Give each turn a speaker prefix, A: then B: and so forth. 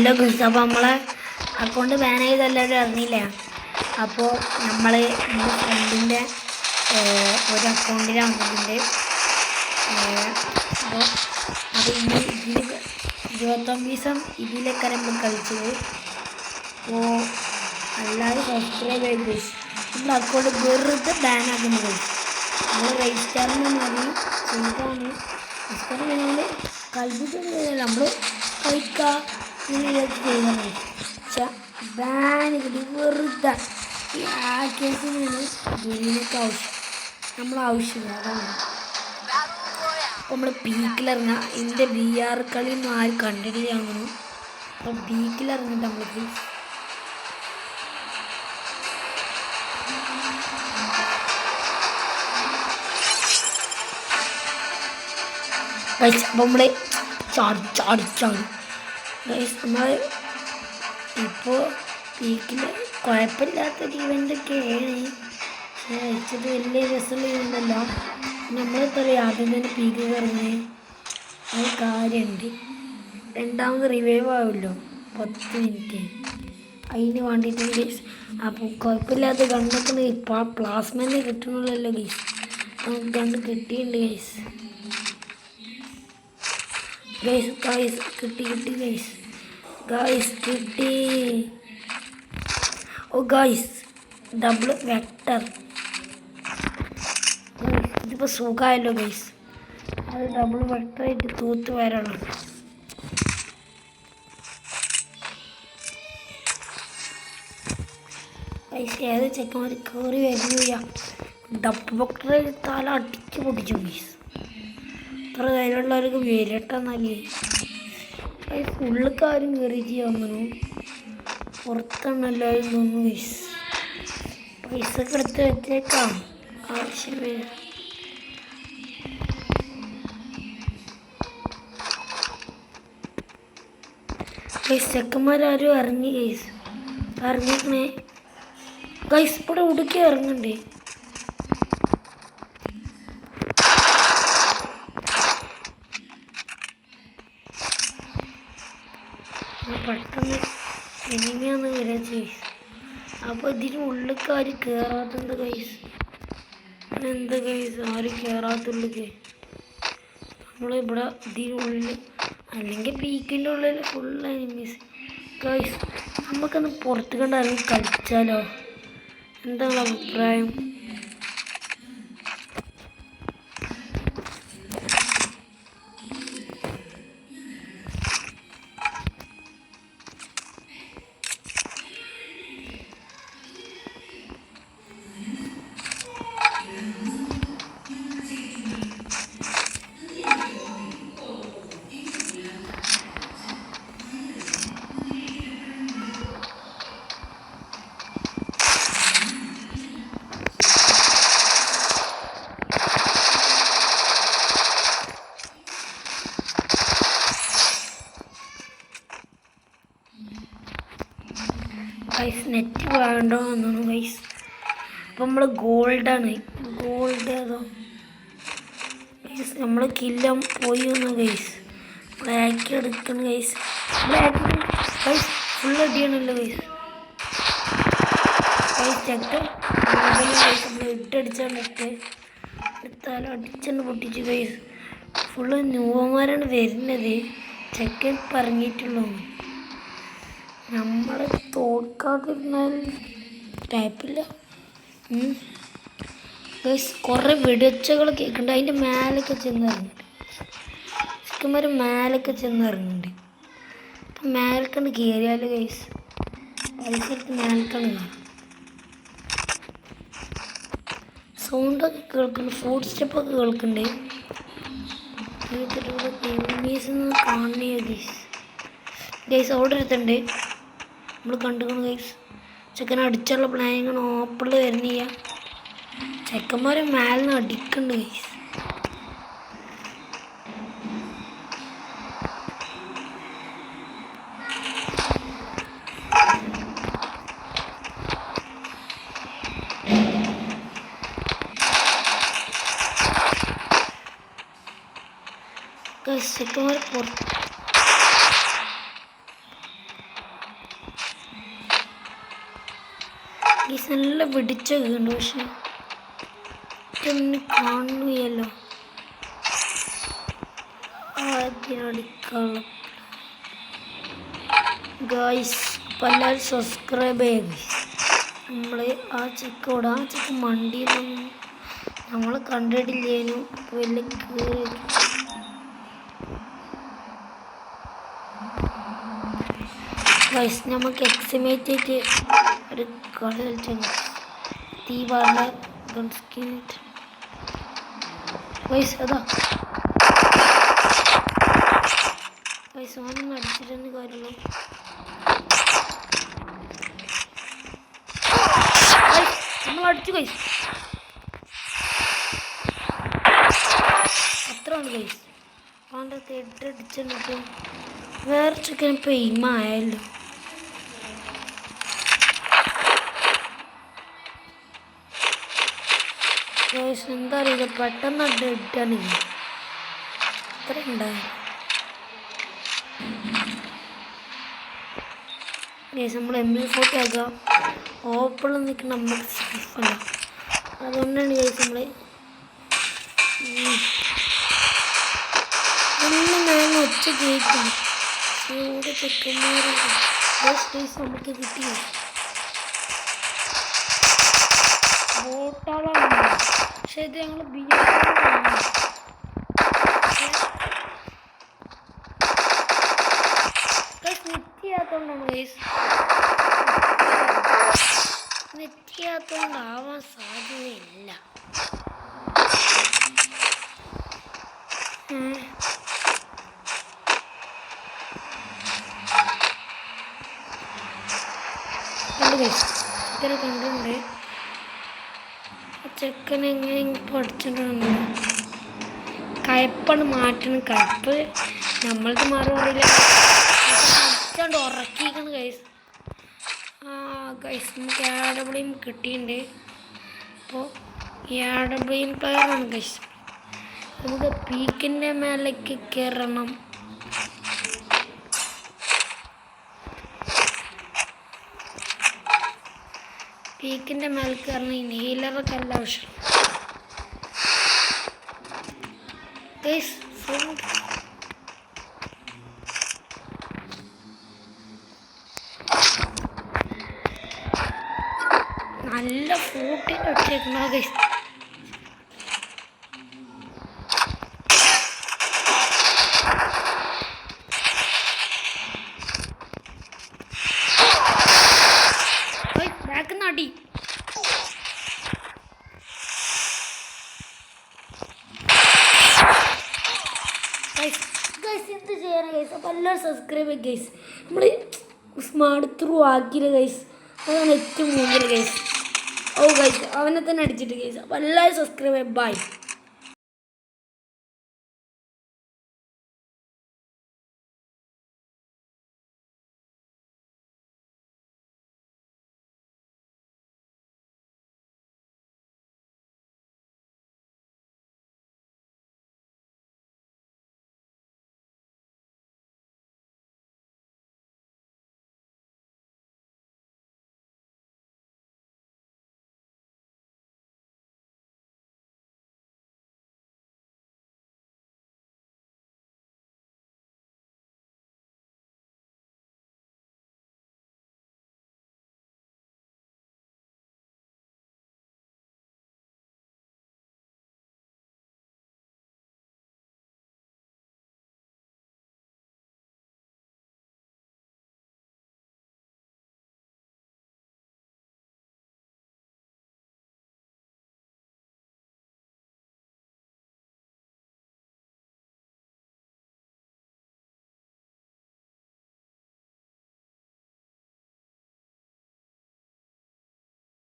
A: Hello Gus അപ്പോൾ നമ്മളെ account ban ചെയ്ത് എല്ലാവരും അറിഞ്ഞില്ല? അപ്പോൾ നമ്മൾ എന്റെ ഫ്രണ്ടിന്റെ ഒരു അക്കൗണ്ടിലാണ് വന്നിട്ടുണ്ട് അപ്പോൾ അത് ഇനി ഇതിൽ ഇരുപത്തൊമ്പത് ദിവസം ഇതിലൊക്കെ നമ്മൾ കളിച്ചത്. അപ്പോൾ അല്ലാതെ സബ്സ്ക്രൈബ് ചെയ്ത് നമ്മുടെ അക്കൗണ്ട് വെറുതെ ബാൻ ആക്കുന്നത് നമ്മൾ രജിസ്റ്ററിന് മതി ചെയ്താണ് രജിസ്റ്റർ കളിപ്പിച്ചൊന്നും നമ്മൾ കളിക്കുക ആവശ്യം നമ്മൾ ആവശ്യമില്ല അതാണ് നമ്മൾ ബി ആർ കളി ഒന്നും ആരും കണ്ടിട്ടില്ല അങ്ങനെ അപ്പോൾ പീക്കിലിറങ്ങിട്ട് നമ്മൾക്ക് ഗൈസ് അപ്പോൾ ചാടി ചാടി ചാടി. നമ്മൾ ഇപ്പോൾ വീക്കിൽ കുഴപ്പമില്ലാത്ത ഈവന്റൊക്കെയാണ് പക്ഷേ അയച്ചത് വലിയ രസമുള്ള ഈവന്റല്ല നമ്മളെത്ര ആദ്യം തന്നെ പീക്ക് കയറുന്നത് അത് കാര്യമുണ്ട്. രണ്ടാമത് റിവൈവ് ആവുമല്ലോ. പത്ത് മിനിറ്റ് അതിന് വേണ്ടിയിട്ട് ഗീസ് അപ്പോൾ കുഴപ്പമില്ലാത്ത ഗണ്ണൊക്കെ ഇപ്പോൾ പ്ലാസ്മെന്നെ കിട്ടണമല്ലോ ഗീസ് നമുക്ക് ഗണ്ണ് കിട്ടിയിട്ടുണ്ട് ഗൈസ് ഗൈസ് ഗൈസ് കിട്ടി കിട്ടി ഗൈസ് ഗൈസ് കിട്ടി ഓ ഗൈസ് ഡബിൾ വെക്ടർ ഇതിപ്പോൾ സുഖമായല്ലോ ഗൈസ് അത് ഡബിൾ വെക്ടറായിട്ട് തൂത്ത് വരണം. ഗൈസ് ഏത് ചെക്കന്മാർ കയറി വരുന്നില്ല ഡബിൾ വെക്ടറായിട്ട് തല അടിച്ച് പൊട്ടിച്ചു ഗൈസ് ഇത്ര വിരട്ടെന്നല്ലേ അത് ഉള്ളിക്കാരും കയറി ചെയ്യാമെന്നു പുറത്താണ് എല്ലാവരും തോന്നുന്നു പൈസ പൈസ ഒക്കെ വെച്ചേക്കാം. ആവശ്യമേ. ഗൈസ് ചെക്കന്മാരും ഇറങ്ങി ഗൈസ് ഇറങ്ങിക്കണേ. ഗൈസ് ഇവിടെ ഉടുക്കി ഇറങ്ങണ്ടേ പെട്ടെന്ന് ഇനിമയാന്ന് വരാൻ ചെയ്സ് അപ്പോൾ ഇതിന് ഉള്ളിക്കാർ കൈസ് എന്ത് കൈസ് ആരും കയറാത്തുള്ളിക്ക് നമ്മളിവിടെ ഇതിനുള്ളിൽ അല്ലെങ്കിൽ പീക്കിന്റെ ഉള്ളിൽ ഫുൾ എനിമീസ് കൈസ് നമുക്കൊന്ന് പുറത്ത് കണ്ടാലും കളിച്ചാലോ? എന്താണ് അഭിപ്രായം? ഗൈസ് നെറ്റ് വേണ്ടോ എന്നാണ് ഗൈസ് അപ്പം നമ്മൾ ഗോൾഡാണ് ഗോൾഡ് അതോ ഗൈസ് നമ്മൾ കില്ലം പോയി വന്നു ഗൈസ് ബ്ലാക്ക് എടുക്കണം ഗൈസ് ബ്ലാക്ക് ഗൈസ് ഫുൾ അടിയാണല്ലോ ഗൈസ് ഗൈസ് ചെക്കൻ ഗൈസ് നമ്മൾ ഇട്ടടിച്ചാണ് ഇട്ട് എടുത്താലും അടിച്ചാണ് പൊട്ടിച്ചു ഗൈസ് ഫുള്ള് ന്യൂവന്മാരാണ് വരുന്നത്. ചെക്കൻ പറഞ്ഞിട്ടുള്ളൂ. നമ്മൾ തോൽക്കാതിരുന്നാൽ ടൈപ്പില്ല. കുറേ വെടിവച്ചകൾ കേൾക്കുന്നുണ്ട് അതിന്റെ മേലൊക്കെ ചെന്ന് ഇറങ്ങുന്നുണ്ട് ചിക്കന്മാർ മേലൊക്കെ ചെന്ന് ഇറങ്ങുന്നുണ്ട് അപ്പം മേലക്കണ്ട് കയറിയാൽ കൈസ് എടുത്ത് മേലക്കണ്ട് കാണും. സൗണ്ടൊക്കെ കേൾക്കുന്നുണ്ട് ഫുഡ് സ്റ്റെപ്പൊക്കെ കേൾക്കുന്നുണ്ട് എനിമീസ് കാണണേ ഗൈസ് ഗൈസ് അവിടെ എടുത്തുണ്ട് നമ്മൾ കണ്ടുക്കണം ഗൈസ് ചെക്കൻ അടിച്ചുള്ള പ്ലാനിങ് ഓപ്പിൾ വരുന്നില്ല ചെക്കന്മാരെ മേലിന് അടിക്കുന്നുണ്ട് ഗൈസ് ചെക്കന്മാർ പുറത്ത് നല്ല പിടിച്ച വീണു പക്ഷെ കാണുകയല്ലോ. അതിനടിക്കാനുള്ള ഗായ്സ് പലരും സബ്സ്ക്രൈബ് ചെയ്ത് നമ്മൾ ആ ചിക്കോട് ആ ചിക്ക് മണ്ടിയിലൊന്നും നമ്മൾ കണ്ടിട്ടില്ലേനു. വലിയ കീറി. ഗൈസ് നമുക്ക് എക്സിമേറ്റ് ആയിട്ട് ഒരു കളി കളിച്ചു തീ പറഞ്ഞ വയസ്സ് അതാ? ഗൈസ് ഒന്നും അടിച്ചിട്ടെന്ന് കാര്യമുള്ളൂ നമ്മൾ അടിച്ചു കൈസ് അത്ര ഉണ്ട് ഗൈസ് അവന്റെ തേട്ടടിച്ചിട്ടും വേറെ ചിക്കൻ പെയിമ ഗൈസ് എന്താ അറിയില്ല പെട്ടെന്ന് ഡെഡാണ് ഇത്ര ഉണ്ടായി ഗൈസ് നമ്മൾ എം ബി ഫോർട്ടി ആക്കാം ഓപ്പിൾ നിൽക്കുന്ന നമുക്ക് സേഫല്ല അതുകൊണ്ടാണ് ഗൈസ് നമ്മൾ ഒന്നും ഞാൻ ഒച്ച കേൾക്കും ഇവിടെ ചെക്കന്മാരുണ്ട് ഗൈസ് നമുക്ക് കിട്ടിയോ? ബോട്ടാളാണ് ബി നെറ്റിയാത്തോണ്ടാണ് ഗൈസ് നെറ്റിയാത്തോണ്ടാവാൻ സാധ്യതയില്ല. ഉം. കണ്ടു ഇത്ര കണ്ടിട്ടുണ്ട് ചെക്കൻ എങ്ങനെ പഠിച്ചിട്ടുണ്ട് കയപ്പാണ് മാറ്റണം. കയപ്പ് നമ്മൾക്ക് മാറുന്നില്ല പഠിച്ചാണ്ട് ഉറക്കിക്കണം കൈസ് ആ കൈസ് നമുക്ക് ആഡബ്ലിയും കിട്ടിയിട്ടുണ്ട്. അപ്പോൾ ഈ ആഡബ്ലിയും പ്ലെയറാണ് കൈസ് നമുക്ക് പീക്കിന്റെ മേലേക്ക് കയറണം പീക്കിന്റെ മേൽക്ക് കയറണം ഈ നീലറൊക്കെ അല്ല ആവശ്യം ഗൈസ് നല്ല ഫൂട്ടിൽ ഒറ്റ ബാക്ക് നടി ഗൈസ് എന്ത് ചെയ്യണം എല്ലാവരും സബ്സ്ക്രൈബ് ഗൈസ് നമ്മൾ സ്മാർട്ട് ത്രൂ ആക്കിയില്ല ഗൈസ് അതാണ് ഏറ്റവും കൂടുതൽ ഗൈസ് ഓ ഗൈസ് അവനെ തന്നെ അടിച്ചിട്ട് ഗൈസ് അപ്പോൾ എല്ലാവരും സബ്സ്ക്രൈബ് ബൈ